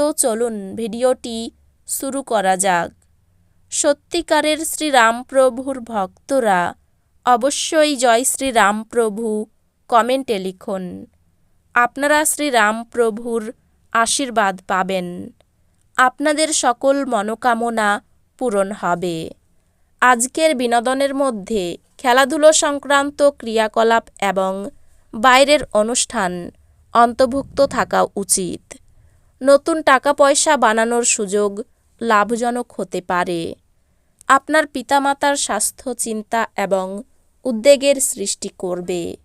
তো চলুন ভিডিওটি শুরু করা যাক। সত্যিকারের শ্রীরামপ্রভুর ভক্তরা অবশ্যই জয় শ্রীরামপ্রভু কমেন্টে লিখুন। আপনারা শ্রীরামপ্রভুর আশীর্বাদ পাবেন। আপনাদের সকল মনোকামনা পূরণ হবে। আজকের বিনোদনের মধ্যে খেলাধুলো সংক্রান্ত ক্রিয়াকলাপ এবং বাইরের অনুষ্ঠান অন্তর্ভুক্ত থাকা উচিত। নতুন টাকা পয়সা বানানোর সুযোগ লাভজনক হতে পারে। আপনার পিতামাতার স্বাস্থ্য, চিন্তা এবং উদ্বেগের সৃষ্টি করবে।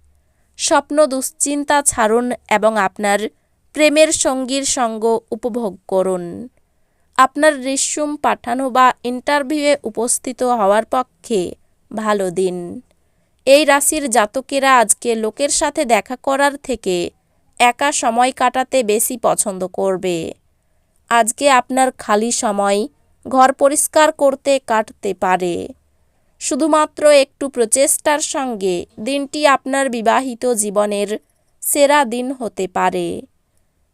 স্বপ্ন দুশ্চিন্তা ছাড়ুন এবং আপনার প্রেমের সঙ্গীর সঙ্গ উপভোগ করুন। আপনার রিস্যুম পাঠানো বা ইন্টারভিউয়ে উপস্থিত হওয়ার পক্ষে ভালো দিন। এই রাশির জাতকেরা আজকে লোকের সাথে দেখা করার থেকে একা সময় কাটাতে বেশি পছন্দ করবে। আজকে আপনার খালি সময় ঘর পরিষ্কার করতে কাটতে পারে। শুধুমাত্র একটু প্রচেষ্টার সঙ্গে দিনটি আপনার বিবাহিত জীবনের সেরা দিন হতে পারে।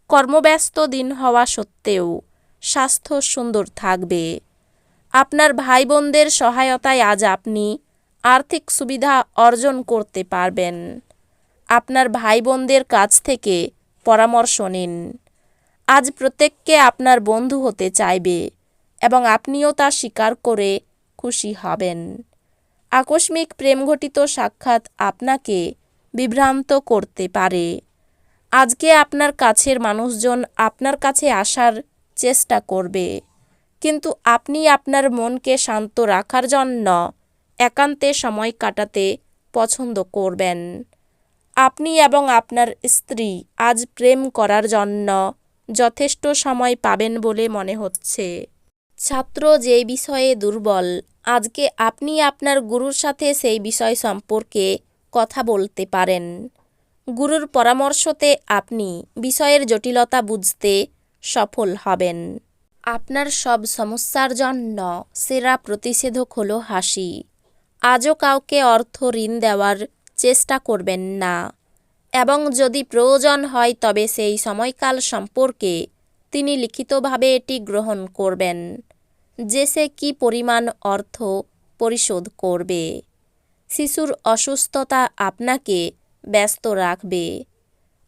কর্মব্যস্ত দিন হওয়া সত্ত্বেও স্বাস্থ্য সুন্দর থাকবে। আপনার ভাই বোনদের সহায়তায় আজ আপনি আর্থিক সুবিধা অর্জন করতে পারবেন। আপনার ভাই বোনদের কাছ থেকে পরামর্শ নিন। আজ প্রত্যেককে আপনার বন্ধু হতে চাইবে এবং আপনিও তা স্বীকার করে খুশি হবেন। আকস্মিক প্রেমঘটিত সাক্ষাৎ আপনাকে বিভ্রান্ত করতে পারে। আজকে আপনার কাছের মানুষজন আপনার কাছে আসার চেষ্টা করবে, কিন্তু আপনি আপনার মনকে শান্ত রাখার জন্য একান্তে সময় কাটাতে পছন্দ করবেন। আপনি এবং আপনার স্ত্রী আজ প্রেম করার জন্য যথেষ্ট সময় পাবেন বলে মনে হচ্ছে। ছাত্র, যে বিষয়ে দুর্বল, আজকে আপনি আপনার গুরুর সাথে সেই বিষয় সম্পর্কে কথা বলতে পারেন। গুরুর পরামর্শতে আপনি বিষয়ের জটিলতা বুঝতে সফল হবেন। আপনার সব সমস্যার জন্য সেরা প্রতিষেধক হলো হাসি। আজও কাউকে অর্থ ঋণ দেওয়ার চেষ্টা করবেন না। এবং যদি প্রয়োজন হয়, তবে সেই সময়কাল সম্পর্কে তিনি লিখিতভাবে এটি গ্রহণ করবেন, যে সে কী পরিমাণ অর্থ পরিশোধ করবে। শিশুর অসুস্থতা আপনাকে ব্যস্ত রাখবে।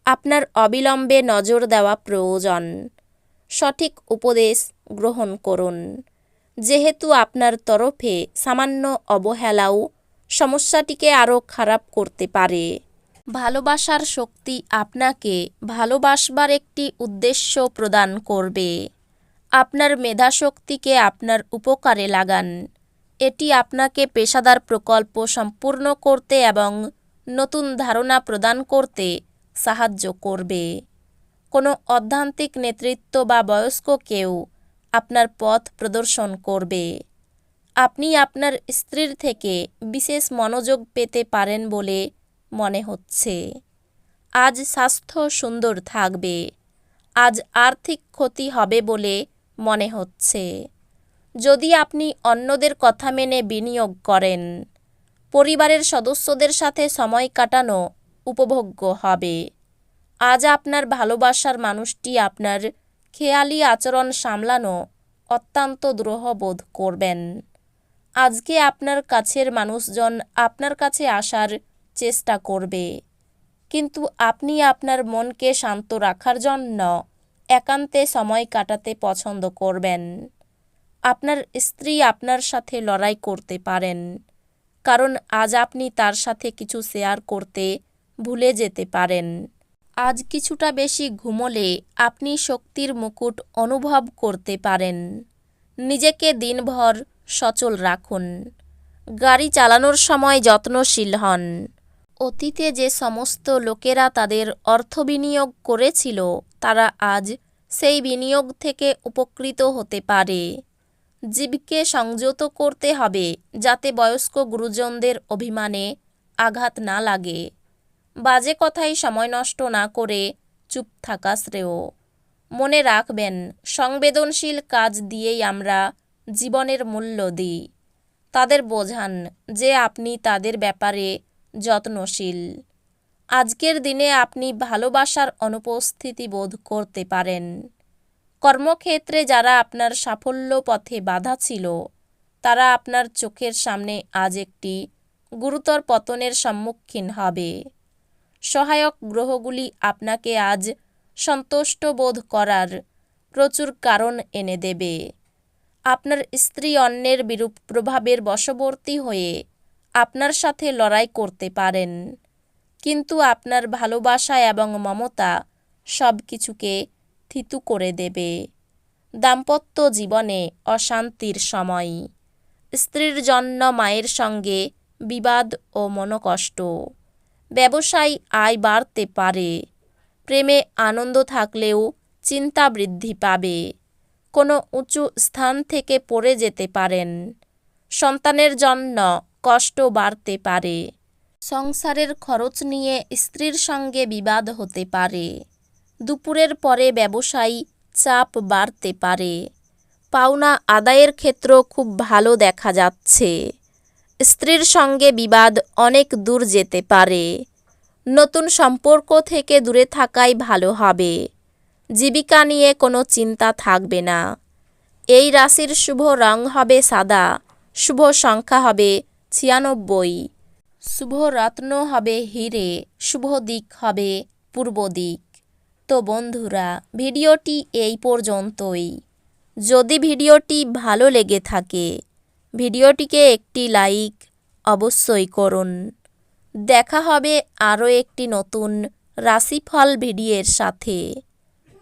আপনার অবিলম্বে নজর দেওয়া প্রয়োজন। সঠিক উপদেশ গ্রহণ করুন। যেহেতু আপনার তরফে সামান্য অবহেলাও সমস্যাটিকে আরও খারাপ করতে পারে। ভালোবাসার শক্তি আপনাকে ভালোবাসবার একটি উদ্দেশ্য প্রদান করবে। আপনার মেধাশক্তিকে আপনার উপকারে লাগান। এটি আপনাকে পেশাদার প্রকল্প সম্পূর্ণ করতে এবং নতুন ধারণা প্রদান করতে সাহায্য করবে। কোনো অধ্যান্তিক নেতৃত্ব বা বয়স্ক কেউ আপনার পথ প্রদর্শন করবে। আপনি আপনার স্ত্রীর থেকে বিশেষ মনোযোগ পেতে পারেন বলে মনে হচ্ছে। আজ স্বাস্থ্য সুন্দর থাকবে। আজ আর্থিক ক্ষতি হবে বলে মনে হচ্ছে। যদি আপনি অন্যদের কথা মেনে বিনিয়োগ করেন, পরিবারের সদস্যদের সাথে সময় কাটানো উপভোগ্য হবে। আজ আপনার ভালোবাসার মানুষটি আপনার খেয়ালি আচরণ সামলানো অত্যন্ত দ্রোহ বোধ করবেন। আজকে আপনার কাছের মানুষজন আপনার কাছে আসার চেষ্টা করবে। কিন্তু আপনি আপনার মনকে শান্ত রাখার জন্য একান্তে সময় কাটাতে পছন্দ করবেন। আপনার স্ত্রী আপনার সাথে লড়াই করতে পারেন, কারণ আজ আপনি তার সাথে কিছু শেয়ার করতে ভুলে যেতে পারেন। আজ কিছুটা বেশি ঘুমোলে আপনি শক্তির মুকুট অনুভব করতে পারেন। নিজেকে দিনভর সচল রাখুন। গাড়ি চালানোর সময় যত্নশীল হন। অতীতে যে সমস্ত লোকেরা তাদের অর্থ বিনিয়োগ করেছিল, তারা আজ সেই বিনিয়োগ থেকে উপকৃত হতে পারে। জীবকে সংযত করতে হবে, যাতে বয়স্ক গুরুজনদের অভিমানে আঘাত না লাগে। বাজে কথায় সময় নষ্ট না করে চুপ থাকা শ্রেয়। মনে রাখবেন, সংবেদনশীল কাজ দিয়েই আমরা জীবনের মূল্য দিই। তাদের বোঝান যে আপনি তাদের ব্যাপারে যত্নশীল। আজকের দিনে আপনি ভালোবাসার অনুপস্থিতি বোধ করতে পারেন। কর্মক্ষেত্রে যারা আপনার সাফল্য পথে বাধা ছিল, তারা আপনার চোখের সামনে আজ একটি গুরুতর পতনের সম্মুখীন হবে। সহায়ক গ্রহগুলি আপনাকে আজ সন্তুষ্ট বোধ করার প্রচুর কারণ এনে দেবে। আপনার স্ত্রী অন্যের বিরূপ প্রভাবের বশবর্তী হয়ে আপনার সাথে লড়াই করতে পারেন। কিন্তু আপনার ভালোবাসা এবং মমতা সব কিছুকে থিতু করে দেবে। দাম্পত্য জীবনে অশান্তির সময়। স্ত্রীর জন্য মায়ের সঙ্গে বিবাদ ও মনোকষ্ট। ব্যবসায় আয় বাড়তে পারে। প্রেমে আনন্দ থাকলেও চিন্তা বৃদ্ধি পাবে। কোনো উঁচু স্থান থেকে পড়ে যেতে পারেন। সন্তানের জন্য কষ্ট বাড়তে পারে। সংসারের খরচ নিয়ে স্ত্রীর সঙ্গে বিবাদ হতে পারে। দুপুরের পরে ব্যবসায়ী চাপ বাড়তে পারে। পাওনা আদায়ের ক্ষেত্র খুব ভালো দেখা যাচ্ছে। স্ত্রীর সঙ্গে বিবাদ অনেক দূর যেতে পারে। নতুন সম্পর্ক থেকে দূরে থাকাই ভালো হবে। জীবিকা নিয়ে কোনো চিন্তা থাকবে না। এই রাশির শুভ রং হবে সাদা, শুভ সংখ্যা হবে ছিয়ানব্বই, শুভ রত্ন হবে হিরে, শুভ দিক হবে পূর্ব দিক। তো বন্ধুরা, ভিডিওটি এই পর্যন্তই। যদি ভিডিওটি ভালো লেগে থাকে, ভিডিওটিকে একটি লাইক অবশ্যই করুন। দেখা হবে আরও একটি নতুন রাশিফল ভিডিওর সাথে।